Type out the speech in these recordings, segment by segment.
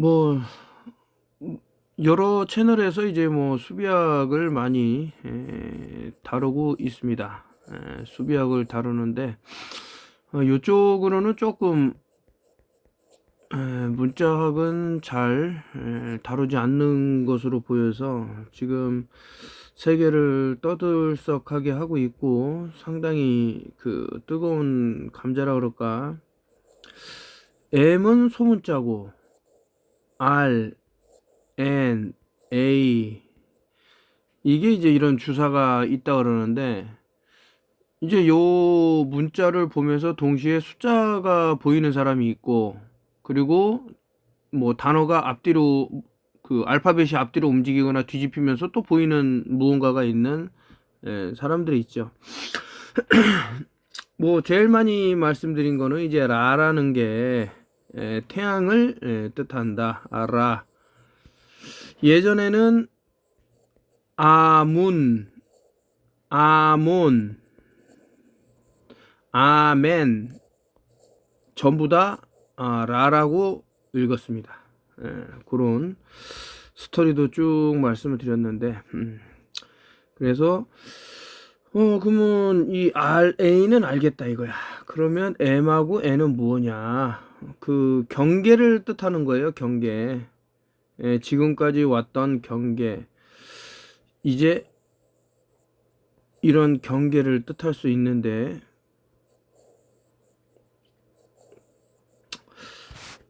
뭐 여러 채널에서 이제 뭐 수비학을 많이 에, 다루고 있습니다. 에, 수비학을 다루는데 어, 이쪽으로는 조금 에, 문자학은 잘 에, 다루지 않는 것으로 보여서 지금 세계를 떠들썩하게 하고 있고 상당히 그 뜨거운 감자라 그럴까 M은 소문자고 R, N, A 이게 이제 이런 주사가 있다 그러는데 이제 요 문자를 보면서 동시에 숫자가 보이는 사람이 있고 그리고 뭐 단어가 앞뒤로 그 알파벳이 앞뒤로 움직이거나 뒤집히면서 또 보이는 무언가가 있는 예, 사람들이 있죠. 뭐 제일 많이 말씀드린 거는 이제 라라는 게 에, 태양을 에, 뜻한다. 아라. 예전에는 아문, 아몬, 아멘 전부 다 아, 라라고 읽었습니다. 에, 그런 스토리도 쭉 말씀을 드렸는데 음. 그래서 어 그러면 이 RA는 알겠다 이거야. 그러면 M하고 N은 무엇냐? 그 경계를 뜻하는 거예요. 경계. 예, 지금까지 왔던 경계. 이제 이런 경계를 뜻할 수 있는데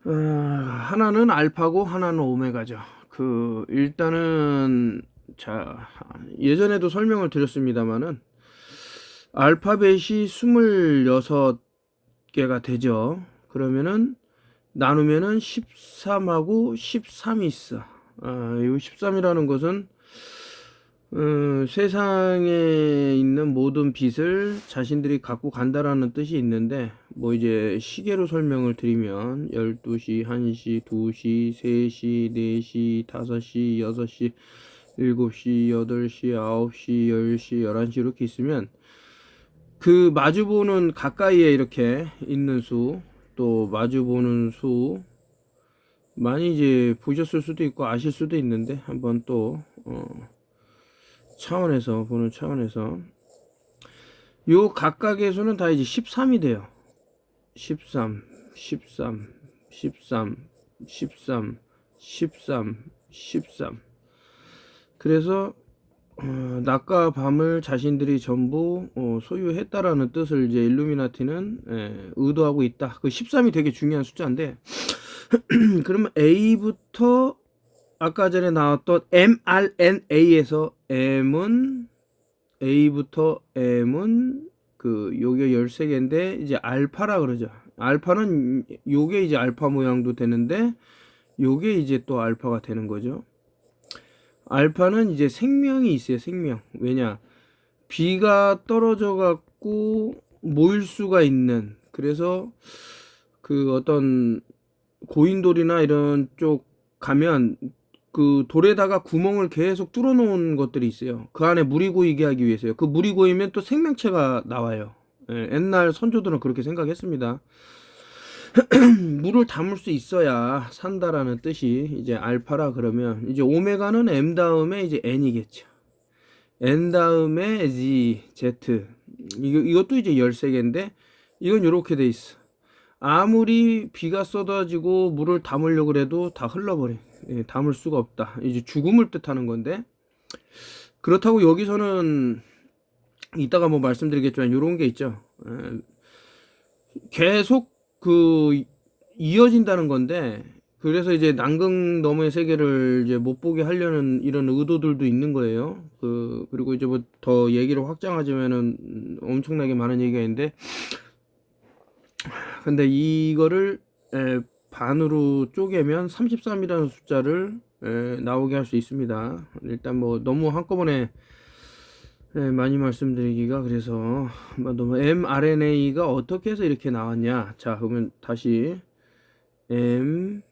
어, 하나는 알파고 하나는 오메가죠. 그 일단은 자 예전에도 설명을 드렸습니다마는 알파벳이 26개가 되죠. 그러면은 나누면은 13하고 13이 있어. 아, 이 13이라는 것은 어, 세상에 있는 모든 빛을 자신들이 갖고 간다라는 뜻이 있는데 뭐 이제 시계로 설명을 드리면 12시, 1시, 2시, 3시, 4시, 5시, 6시, 7시, 8시, 9시, 10시, 11시 이렇게 있으면 그 마주보는 가까이에 이렇게 있는 수, 또 마주보는 수 많이 이제 보셨을 수도 있고 아실 수도 있는데 한번 또 어, 차원에서 보는 차원에서 요 각각의 수는 다 이제 13이 돼요. 13, 13, 13, 13, 13, 13. 그래서 어, 낮과 밤을 자신들이 전부 어, 소유했다라는 뜻을 이제 일루미나티는 예, 의도하고 있다. 그 13이 되게 중요한 숫자인데 그러면 A부터 아까 전에 나왔던 mRNA에서 M은 A부터 M은 그 요게 13개인데 이제 알파라 그러죠. 알파는 요게 이제 알파 모양도 되는데 요게 이제 또 알파가 되는 거죠. 알파는 이제 생명이 있어요. 생명. 왜냐? 비가 떨어져 갖고 모일 수가 있는 그래서 그 어떤 고인돌이나 이런 쪽 가면 그 돌에다가 구멍을 계속 뚫어 놓은 것들이 있어요. 그 안에 물이 고이게 하기 위해서요. 그 물이 고이면 또 생명체가 나와요. 예, 옛날 선조들은 그렇게 생각했습니다. 물을 담을 수 있어야 산다라는 뜻이 이제 알파라 그러면 이제 오메가는 M 다음에 이제 N이겠죠. N 다음에 Z, Z. 이거, 이것도 이제 13개인데 이건 이렇게 돼 있어. 아무리 비가 쏟아지고 물을 담으려고 그래도 다 흘러버려. 예, 담을 수가 없다. 이제 죽음을 뜻하는 건데 그렇다고 여기서는 이따가 뭐 말씀드리겠지만 이런 게 있죠. 예, 계속 그 이어진다는 건데 그래서 이제 남극 너머의 세계를 이제 못 보게 하려는 이런 의도들도 있는 거예요. 그 그리고 이제 뭐 더 얘기를 확장하자면은 엄청나게 많은 얘기가 있는데 근데 이거를 에, 반으로 쪼개면 33이라는 숫자를 에, 나오게 할 수 있습니다. 일단 뭐 너무 한꺼번에 에, 많이 말씀드리기가 그래서 뭐 너무 mRNA가 어떻게 해서 이렇게 나왔냐? 자, 그러면 다시 m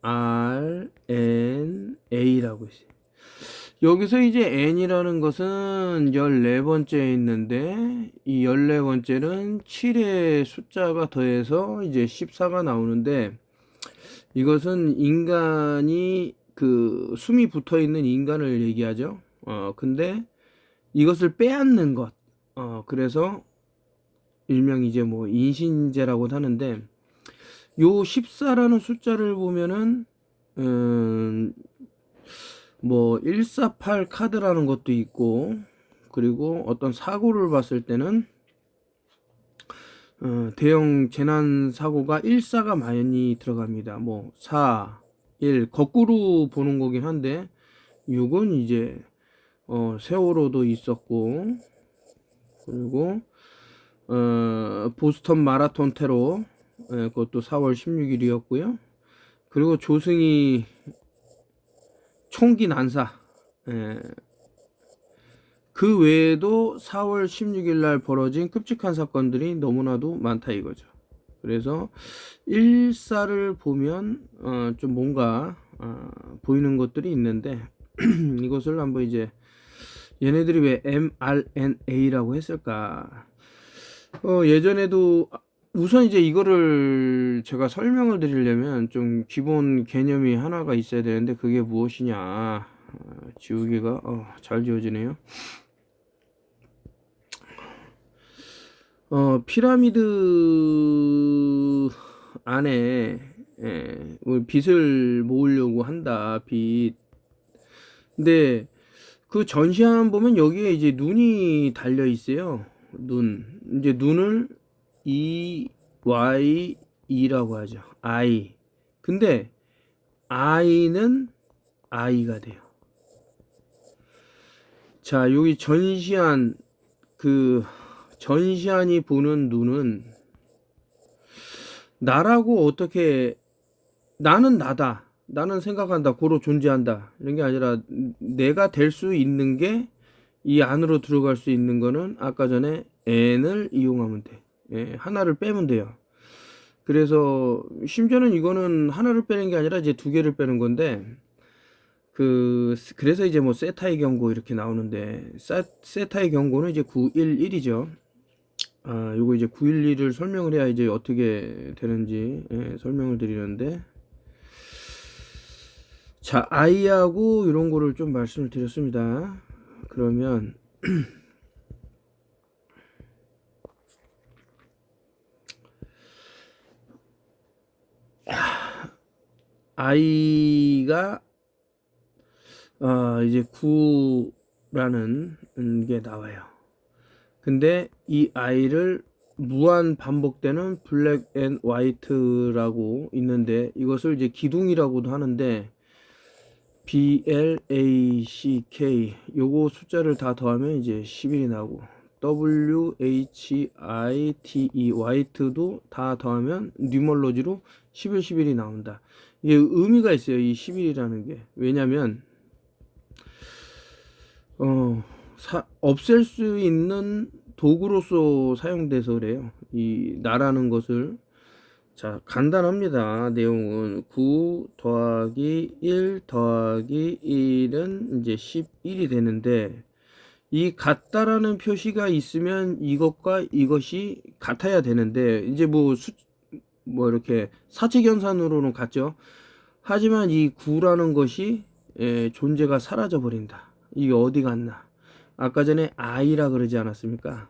r n a라고 있어요. 여기서 이제 n이라는 것은 14번째에 있는데 이 14번째는 7의 숫자가 더해서 이제 14가 나오는데 이것은 인간이 그 숨이 붙어 있는 인간을 얘기하죠. 어, 근데 이것을 빼앗는 것. 어, 그래서 일명 이제 뭐 인신제라고 하는데 요 14라는 숫자를 보면은 음, 뭐 148 카드라는 것도 있고 그리고 어떤 사고를 봤을 때는 어, 대형 재난 사고가 14가 많이 들어갑니다. 뭐 4, 1 거꾸로 보는 거긴 한데 6은 이제 어, 세월호도 있었고 그리고 어, 보스턴 마라톤 테러 예, 그것도 4월 16일이었고요. 그리고 조승희 총기 난사 예, 그 외에도 4월 16일 날 벌어진 끔찍한 사건들이 너무나도 많다 이거죠. 그래서 일사를 보면 어, 좀 뭔가 어, 보이는 것들이 있는데 이것을 한번 이제 얘네들이 왜 mRNA라고 했을까? 어, 예전에도 우선 이제 이거를 제가 설명을 드리려면 좀 기본 개념이 하나가 있어야 되는데 그게 무엇이냐? 어, 지우개가 어, 잘 지워지네요. 어, 피라미드 안에 예, 뭐 빛을 모으려고 한다. 빛. 근데 그 전시안 보면 여기에 이제 눈이 달려 있어요. 눈. 이제 눈을 E Y E라고 하죠. I. 근데 I는 I가 돼요. 자, 여기 전시안 그 전시안이 보는 눈은 나라고 어떻게 나는 나다. 나는 생각한다. 고로 존재한다. 이런 게 아니라 내가 될 수 있는 게 이 안으로 들어갈 수 있는 거는 아까 전에 n을 이용하면 돼. 예, 하나를 빼면 돼요. 그래서 심지어는 이거는 하나를 빼는 게 아니라 이제 두 개를 빼는 건데 그 그래서 이제 뭐 세타의 경고 이렇게 나오는데 세, 세타의 경고는 이제 911이죠. 아, 요거 이제 911을 설명을 해야 이제 어떻게 되는지 예, 설명을 드리는데 자, 아이하고 이런 거를 좀 말씀을 드렸습니다. 그러면 아이가 어, 이제 9라는 게 나와요. 근데 이 아이를 무한 반복되는 블랙 앤 화이트라고 있는데 이것을 이제 기둥이라고도 하는데 B L A C K 요거 숫자를 다 더하면 이제 11이 나오고 W H I T E 화이트도 다 더하면 뉴멀로지로 11 11이 나온다. 이게 의미가 있어요. 이 11이라는 게. 왜냐면 어 사, 없앨 수 있는 도구로서 사용돼서 그래요. 이 나라는 것을 자 간단합니다. 내용은 9 더하기 1 더하기 1은 이제 11이 되는데 이 같다라는 표시가 있으면 이것과 이것이 같아야 되는데 이제 뭐 수, 뭐 이렇게 사직연산으로는 같죠. 하지만 이 9라는 것이 예, 존재가 사라져 버린다. 이게 어디 갔나? 아까 전에 아이라 그러지 않았습니까?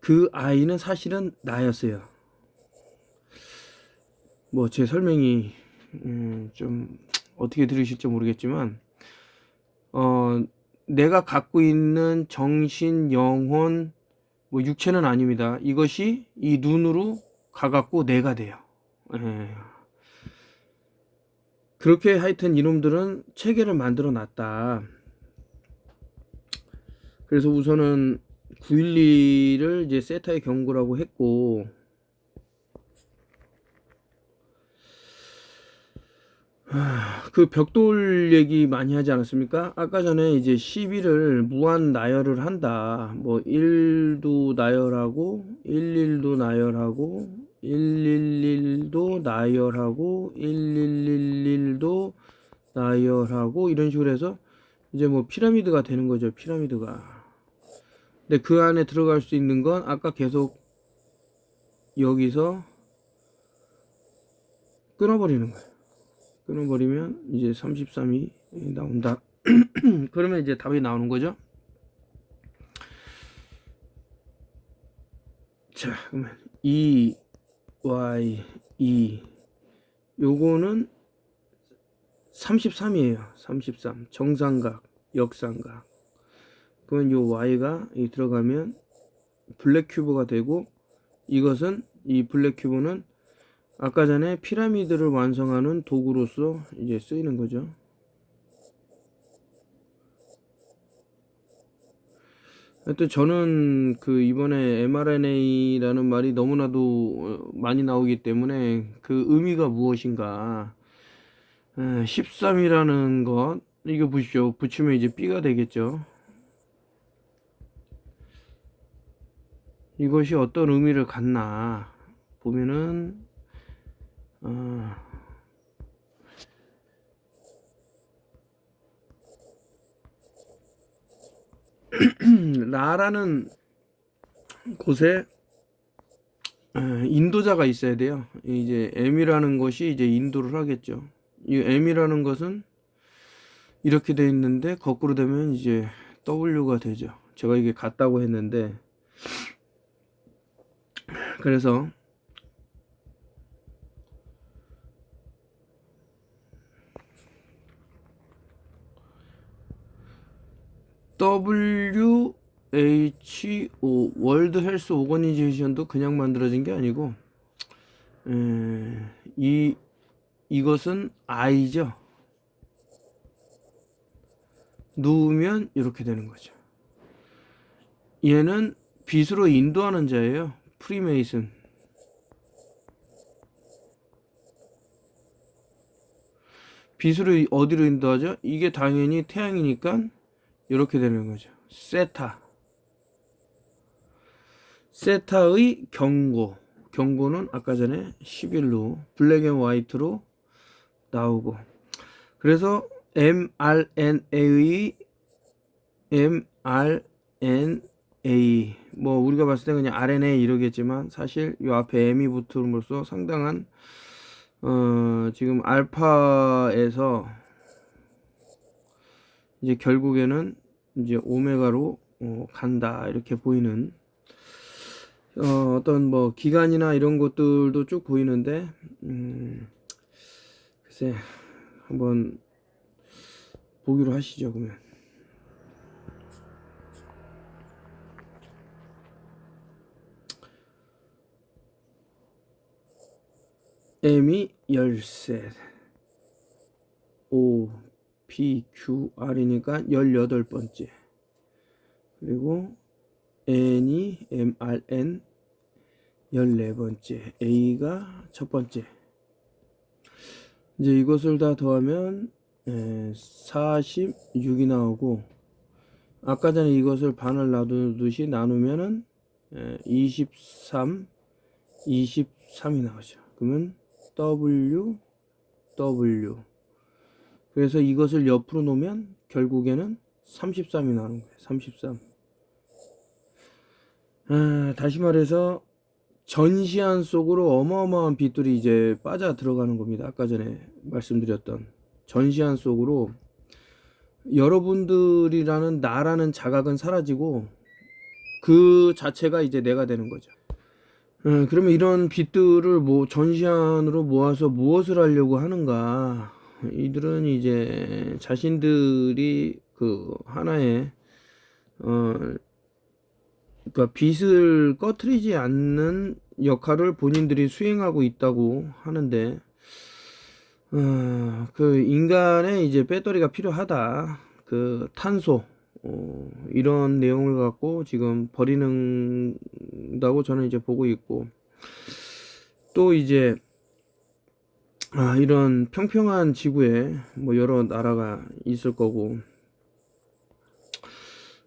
그 아이는 사실은 나였어요. 뭐 제 설명이 음, 좀 어떻게 들으실지 모르겠지만 어 내가 갖고 있는 정신, 영혼, 뭐 육체는 아닙니다. 이것이 이 눈으로 가갖고 내가 돼요. 예. 그렇게 하여튼 이놈들은 체계를 만들어 놨다. 그래서 우선은 912를 이제 세타의 경고라고 했고 그 벽돌 얘기 많이 하지 않았습니까? 아까 전에 이제 11을 무한 나열을 한다. 뭐 1도 나열하고 11도 나열하고 111도 나열하고 1111도 나열하고 이런 식으로 해서 이제 뭐 피라미드가 되는 거죠. 피라미드가. 근데 그 안에 들어갈 수 있는 건 아까 계속 여기서 끊어버리는 거예요. 끊어버리면 이제 33이 나온다. 그러면 이제 답이 나오는 거죠. 자, 그러면 2 y 2 요거는 33이에요. 33. 정삼각, 역삼각. 그러면 요 y가 이 들어가면 블랙 큐브가 되고 이것은 이 블랙 큐브는 아까 전에 피라미드를 완성하는 도구로서 이제 쓰이는 거죠. 하여튼 저는 그 이번에 mRNA라는 말이 너무나도 어, 많이 나오기 때문에 그 의미가 무엇인가. 13이라는 것 이거 보십시오. 붙이면 이제 B가 되겠죠. 이것이 어떤 의미를 갖나 보면은 어, 라라는 곳에 어, 인도자가 있어야 돼요. 이제 M이라는 것이 이제 인도를 하겠죠. 이 M이라는 것은 이렇게 돼 있는데 거꾸로 되면 이제 W가 되죠. 제가 이게 같다고 했는데 그래서 WHO 월드 헬스 오거니제이션도 그냥 만들어진 게 아니고 에, 이 이것은 I죠. 누우면 이렇게 되는 거죠. 얘는 빛으로 인도하는 자예요. 프리메이슨. 빛으로 어디로 인도하죠? 이게 당연히 태양이니까 이렇게 되는 거죠. 세타. 세타의 경고. 경고는 아까 전에 11로 블랙 앤 화이트로 나오고 그래서 mRNA의 mRNA 뭐 우리가 봤을 때 그냥 RNA 이러겠지만 사실 이 앞에 M이 붙음으로써 상당한 어 지금 알파에서 이제 결국에는 이제 오메가로 어, 간다 이렇게 보이는 어, 어떤 뭐 기간이나 이런 것들도 쭉 보이는데 음, 글쎄 한번 보기로 하시죠 그러면. M이 열셋 5 PQR이니까 18번째. 그리고 N이 MRN 14번째. A가 첫 번째. 이제 이것을 다 더하면 예, 46이 나오고 아까 전에 이것을 반을 놔두듯이 나누면은 예, 23 23이 나오죠. 그러면 W W 그래서 이것을 옆으로 놓으면 결국에는 33이 나오는 거예요. 33. 아, 다시 말해서 전시안 속으로 어마어마한 빛들이 이제 빠져 들어가는 겁니다. 아까 전에 말씀드렸던 전시안 속으로 여러분들이라는 나라는 자각은 사라지고 그 자체가 이제 내가 되는 거죠. 아, 그러면 이런 빛들을 뭐 전시안으로 모아서 무엇을 하려고 하는가? 이들은 이제 자신들이 그 하나의 어 그러니까 빛을 꺼트리지 않는 역할을 본인들이 수행하고 있다고 하는데 어, 그 인간의 이제 배터리가 필요하다. 그 탄소 어, 이런 내용을 갖고 지금 버리는다고 저는 이제 보고 있고 또 이제 아, 이런 평평한 지구에 뭐 여러 나라가 있을 거고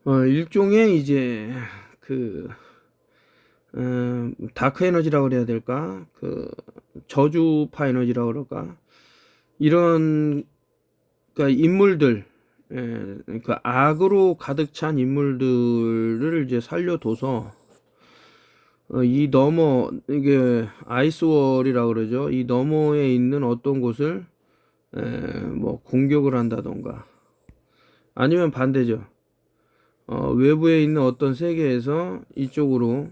어, 일종의 이제 그 음, 다크 에너지라고 그래야 될까? 그 저주파 에너지라고 그럴까? 이런 그러니까 인물들 예, 그 악으로 가득 찬 인물들을 이제 살려둬서 어, 이 너머 이게 아이스월이라 그러죠. 이 너머에 있는 어떤 곳을 에, 뭐 공격을 한다던가 아니면 반대죠. 어, 외부에 있는 어떤 세계에서 이쪽으로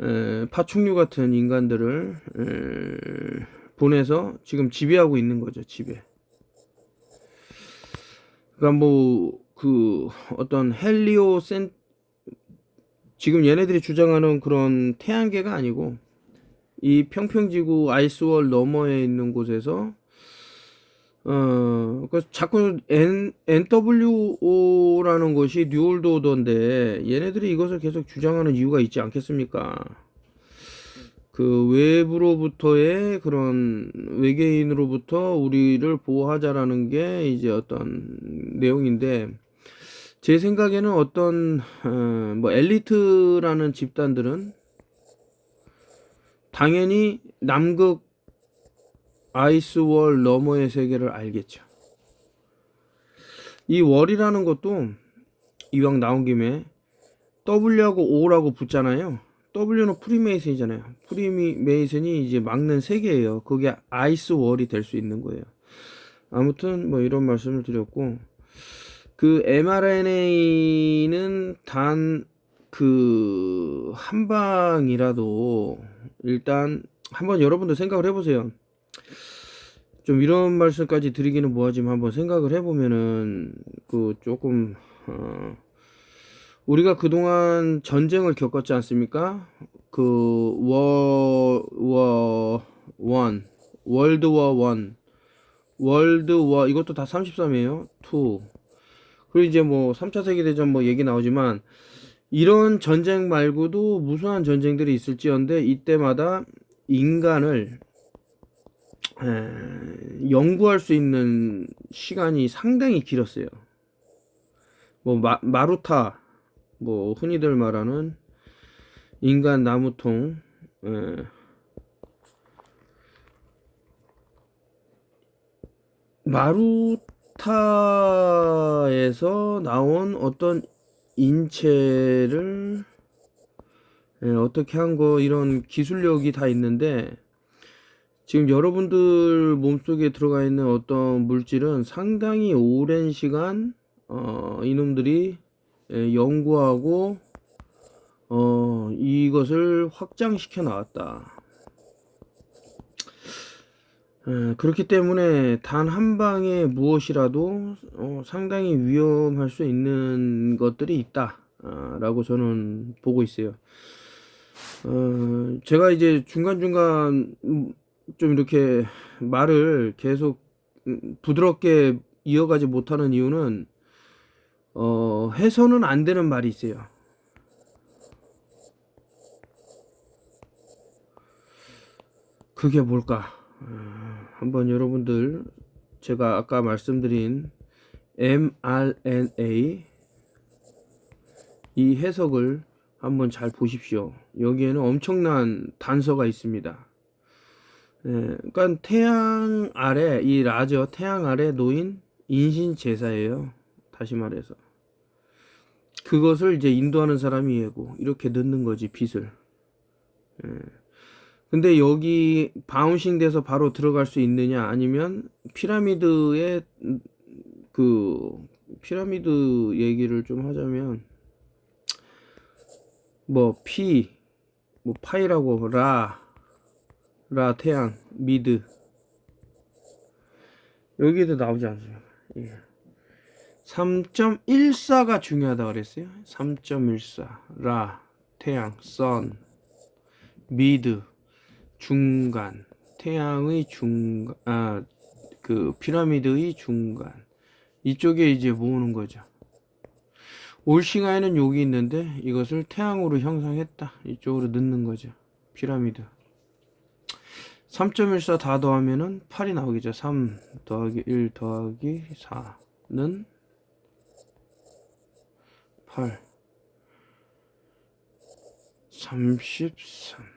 에, 파충류 같은 인간들을 에, 보내서 지금 지배하고 있는 거죠. 지배. 그러니까 뭐 그 어떤 헬리오센 지금 얘네들이 주장하는 그런 태양계가 아니고 이 평평지구 아이스월 너머에 있는 곳에서 어, 그 자꾸 N, NWO라는 것이 뉴올드 오더인데 얘네들이 이것을 계속 주장하는 이유가 있지 않겠습니까? 그 외부로부터의 그런 외계인으로부터 우리를 보호하자라는 게 이제 어떤 내용인데 제 생각에는 어떤 어, 뭐 엘리트라는 집단들은 당연히 남극 아이스월 너머의 세계를 알겠죠. 이 월이라는 것도 이왕 나온 김에 W하고 O라고 붙잖아요. W는 프리메이슨이잖아요. 프리메이슨이 이제 막는 세계예요. 그게 아이스월이 될 수 있는 거예요. 아무튼 뭐 이런 말씀을 드렸고 그 mRNA는 단 그 한 방이라도 일단 한번 여러분도 생각을 해보세요. 좀 이런 말씀까지 드리기는 뭐하지만 한번 생각을 해보면은 그 조금 어 우리가 그동안 전쟁을 겪었지 않습니까? 그 그워워 원, 월드 워 원, 월드 워 이것도 다 33이에요. 2 그리고 이제 뭐 3차 세계대전 뭐 얘기 나오지만 이런 전쟁 말고도 무수한 전쟁들이 있을지언데 이때마다 인간을 에, 연구할 수 있는 시간이 상당히 길었어요. 뭐 마, 마루타 뭐 흔히들 말하는 인간 나무통 에, 마루 타에서 나온 어떤 인체를 에, 어떻게 한 거 이런 기술력이 다 있는데 지금 여러분들 몸속에 들어가 있는 어떤 물질은 상당히 오랜 시간 어, 이놈들이 예, 연구하고 어, 이것을 확장시켜 나왔다. 에, 그렇기 때문에 단 한 방에 무엇이라도 어, 상당히 위험할 수 있는 것들이 있다. 아, 라고 저는 보고 있어요. 어, 제가 이제 중간중간 음, 좀 이렇게 말을 계속 음, 부드럽게 이어가지 못하는 이유는 어, 해서는 안 되는 말이 있어요. 그게 뭘까? 어, 한번 여러분들 제가 아까 말씀드린 mRNA 이 해석을 한번 잘 보십시오. 여기에는 엄청난 단서가 있습니다. 예, 그러니까 태양 아래 이 라저 태양 아래 놓인 인신 제사예요. 다시 말해서 그것을 이제 인도하는 사람이 예고 이렇게 넣는 거지 빛을. 예. 근데 여기 바운싱 돼서 바로 들어갈 수 있느냐 아니면 피라미드의 그 피라미드 얘기를 좀 하자면 뭐 피, 뭐 파이라고 라, 라 태양, 미드 여기에도 나오지 않습니까? 예. 3.14가 중요하다 그랬어요. 3.14 라, 태양, 선, 미드, 중간, 태양의 중간, 아, 그 피라미드의 중간 이쪽에 이제 모으는 거죠. 올싱아에는 여기 있는데 이것을 태양으로 형상했다. 이쪽으로 넣는 거죠. 피라미드. 3.14 다 더하면은 8이 나오겠죠. 3 더하기 1 더하기 4는 8 33